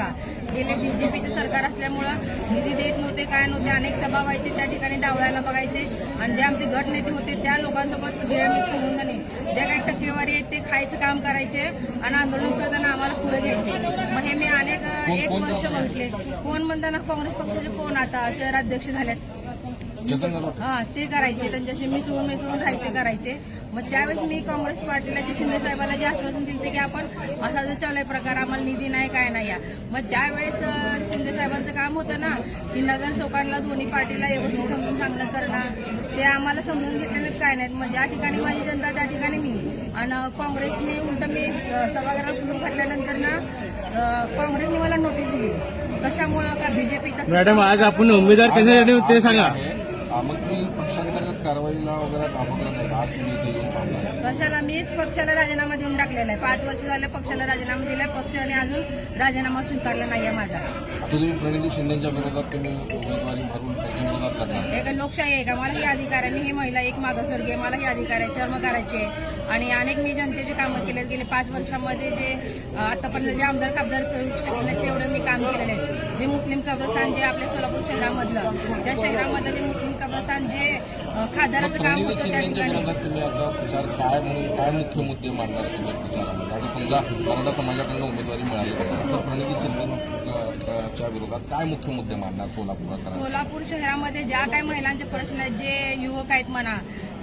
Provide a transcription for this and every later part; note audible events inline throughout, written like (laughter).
होता. गेले बीजेपीचे सरकार असल्यामुळं निधी देत नव्हते काय नव्हते अनेक सभा व्हायचे त्या ठिकाणी डावळायला बघायचे. आणि जे आमचे गट नेते होते त्या लोकांसोबत भेळमित संबंध नाही ज्या काही टक्केवारी आहेत ते खायचं काम करायचे आणि आंदोलन करताना आम्हाला पुढे घ्यायचे. मग हे मी अनेक एक वर्ष बघितले कोण म्हणताना काँग्रेस पक्षाचे कोण आता? शहराध्यक्ष गणपत हा ते करायचे. त्यांच्याशी मिसळून मिसळून राहायचे करायचे. मग त्यावेळेस मी काँग्रेस पार्टीला जे शिंदे साहेबाला जे आश्वासन दिले की आपण असा जो चालू आहे प्रकार आम्हाला निधी नाही काय नाही या. मग त्यावेळेस शिंदे साहेबांचं काम होतं ना की नगर चौकांना दोन्ही पार्टीला व्यवस्थित समजून सांगणं करणं ते आम्हाला समजून घेतलेलं काय नाहीत मग ज्या ठिकाणी माझी जनता त्या ठिकाणी मी. आणि काँग्रेसने उलट मी सभागृहात कुठून घातल्यानंतर ना काँग्रेसने मला नोटीस दिली. कशामुळं का बीजेपीचा मॅडम आज आपण उमेदवार कशासाठी होते ते सांगा. मग तुम्ही पक्षांतर्गत कारवाईला वगैरे घाबरला नाही आज तुम्ही इथे येऊन कशाला? मीच पक्षाला राजीनामा देऊन टाकलेला आहे. पाच वर्ष झाले पक्षाला राजीनामा दिलाय. पक्षाने अजून राजीनामा स्वीकारला नाहीये माझा. आता तुम्ही प्रणिती शिंदेच्या विरोधात तुम्ही उमेदवारी भरून त्यांच्या विरोधात करणार. काय लोकशाही आहे का? मला ही अधिकार आहे. मी ही महिला एक मागासवर्गीय मला ही अधिकार आहे. चर्म करायचे आणि अनेक मी जनतेचे कामं केले गेले पाच वर्षामध्ये जे आतापर्यंत जे आमदार खासदार करू शकले तेवढे मी काम केलेले आहे. जे मुस्लिम कब्रस्तान जे आपल्या सोलापूर शहरामधलं त्या शहरामधलं जे मुस्लिम कब्रस्तान जे अं, खासदाराचं काम होतं त्या ठिकाणी. समजा मराठा समाजाकडनं उमेदवारी मिळाली तर प्रणिती शिंदेच्या विरोधात काय मुख्य मुद्दे मांडणार सोलापुरात? सोलापूर शहरामध्ये ज्या काही महिलांचे प्रश्न आहेत जे युवक आहेत म्हणा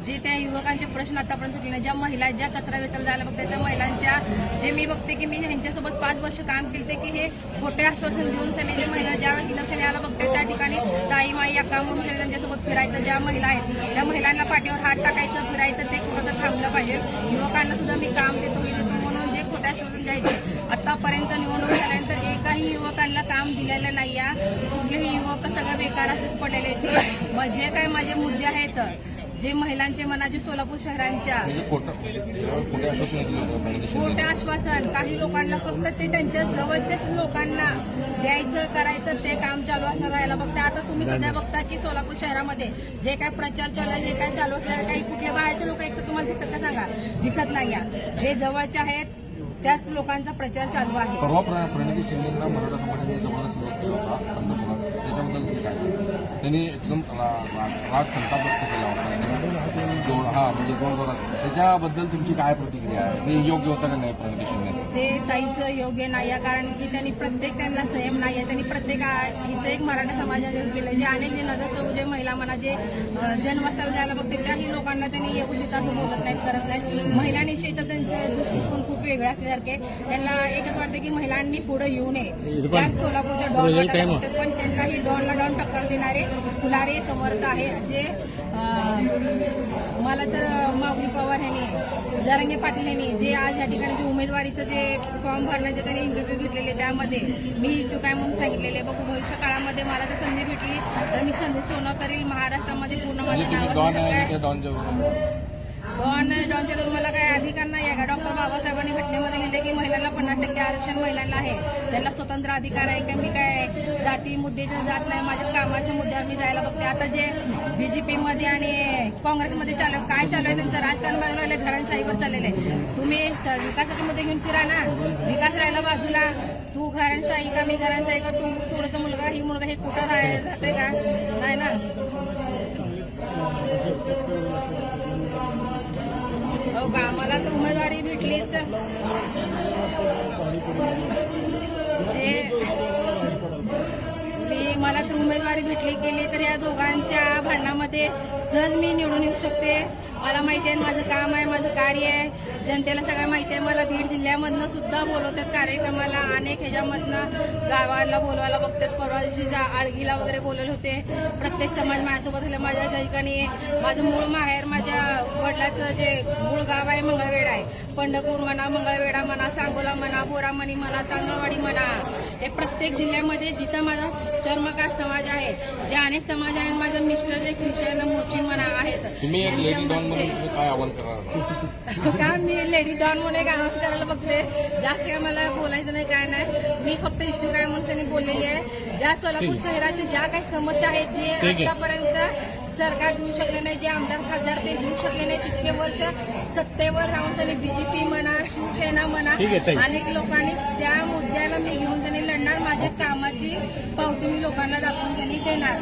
जे त्या युवकांचे प्रश्न आतापर्यंत सुटले नाही. ज्या महिला ज्या कचरा वेचला जायला बघते त्या महिलांच्या जे मी बघते की मी ह्यांच्यासोबत पाच वर्ष काम केले की हे खोटे आश्वासन देऊन सनी जे महिला ज्या वेळी इलेक्शन यायला बघते त्या ठिकाणी ताई माई अक्का म्हणून त्यांच्यासोबत फिरायचं ज्या महिला आहेत त्या महिलांना पाठीवर हात टाकायचं फिरायचं ते कुठं तर थांबलं पाहिजे. युवकांना सुद्धा मी काम देतो मी देतो म्हणून जे खोटे आश्वासन द्यायचे आतापर्यंत निवडणूक झाल्यानंतर एकाही युवकांना काम दिलेलं नाही या कुठलेही युवक सगळं बेकार असेच पडलेले ते मग जे काही माझे मुद्दे आहेत जे महिलांचे म्हणा जे सोलापूर शहरांच्या खोटं आश्वासन काही लोकांना फक्त ते त्यांच्या जवळच्याच लोकांना द्यायचं करायचं ते काम चालू असणार राहायला बघता. आता तुम्ही सध्या बघता की सोलापूर शहरामध्ये जे काय प्रचार चालू आहे जे काय चालू असणार काही कुठले बाहेरचे लोक एक तुम्हाला दिसत का सांगा? दिसत नाही या. जे जवळचे आहेत त्याच लोकांचा प्रचार चालू आहे. परवा प्र- प्रणिती शिंदेना मराठा समाजाने जबरदस्त विरोध केला होता त्याच्याबद्दल तुम्ही काय सांगा त्यांनी एकदम राग संताप व्यक्त केला होता जोड हा म्हणजे जोरदारात त्याच्याबद्दल तुमची काय प्रतिक्रिया आहे? हे योग्य होतं का नाही प्रणिती शिंदे ते ताईचं योग्य नाही आहे कारण की त्यांनी प्रत्येक त्यांना संयम नाही आहे. त्यांनी प्रत्येक इथं एक मराठा समाजाने केलं जे अनेक जे नगरसेवक जे महिला म्हणा जे जनवसाला जायला बघते त्याही लोकांना त्यांनी व्यवस्थित असं बोलत नाहीत करत नाहीत. महिलांविषयी तर त्यांचे दृष्टिकोन खूप वेगळे असल्यासारखे. त्यांना एकच वाटतं की महिलांनी पुढे येऊ नये. त्याच सोलापूरच्या डॉन Result वाटायला time. बघतात, पण त्यांनाही डॉनला डॉन टक्कर देणारे फुलारे समर्थ आहे. जे मला तर माऊली पवार यांनी जरांगे पाटील यांनी जे आज या ठिकाणी जे उमेदवारीचं जे फॉर्म भरण्याचे त्यांनी इंटरव्ह्यू घेतलेले त्यामध्ये मी इच्छुक आहे म्हणून सांगितलेले. बघू भविष्य काळामध्ये मला जर संधी भेटली तर मी संधी सोनं करील. महाराष्ट्रामध्ये पूर्ण म्हणजे माझ्या आहे आणि नावाचं मला काय अधिकार नाही आहे का? डॉक्टर बाबासाहेबांनी घटनेमध्ये लिहिले की महिलांना पन्नास टक्के आरक्षण महिलांना आहे. त्यांना स्वतंत्र अधिकार आहे का मी काय जाती मुद्द्याच्या जात नाही माझ्या कामाच्या मुद्द्यावर मी जायला बघते. आता जे बी जे पीमध्ये आणि काँग्रेसमध्ये चालू आहे, काय चालू आहे त्यांचं राजकारण बाजूला आहे, घरणशाहीवर चाललेलं आहे. तुम्ही स- मुद्दे घेऊन फिरा ना. विकास राहिला बाजूला. तू घरांशाही का मी घरांशाही का तू थोडंसं मुलगा ही मुलगा हे कुठं राहते का? हो तर उमेदवारी भेटली तर जे मी मला तर उमेदवारी भेटली गेली तर या दोघांच्या भांडणामध्ये जर मी निवडून येऊ शकते. मला माहिती आहे माझं काम आहे माझं कार्य आहे. जनतेला सगळं माहिती आहे. मला बीड जिल्ह्यामधनं सुद्धा बोलवतात कार्यक्रमाला अनेक ह्याच्यामधनं गावाला बोलवायला बघतात. परवा दिवशी जा आळगीला वगैरे बोलवले होते. प्रत्येक समाज माझ्यासोबत आले माझ्या ठिकाणी माझं मूळ माहेर माझ्या वडिलाचं जे मूळ गाव आहे मंगळवेढा आहे. पंढरपूर म्हणा मंगळवेढा म्हणा सांगोला म्हणा बोरामणी म्हणा तांदळवाडी म्हणा. हे प्रत्येक जिल्ह्यामध्ये जिथं माझा चर्मकार समाज आहे जे अनेक समाज आहेत माझं मिस्टर जे ख्रिश्चन मोची म्हणा तुम्ही एक लेडी डॉन म्हणून त्यांच्यामध्ये- तुम्ही काय आवाहन करणार (laughs) का मी लेडी डॉन म्हणून एक आवाज करायला बघते. जास्त काय मला बोलायचं नाही काय नाही. मी फक्त इच्छुक आहे म्हणून त्यांनी बोललेली आहे. ज्या सोलापूर शहराच्या ज्या काही समस्या आहेत जे. आतापर्यंत सरकार देऊ शकले नाही जे आमदार खासदार ते देऊ शकले नाही तितके वर्ष सत्तेवर राहून त्यांनी बीजेपी म्हणा शिवसेना म्हणा. अनेक लोकांनी त्या मुद्द्याला मी घेऊन त्यांनी लढणार. माझ्या कामाची पावती मी लोकांना दाखवून त्यांनी देणार.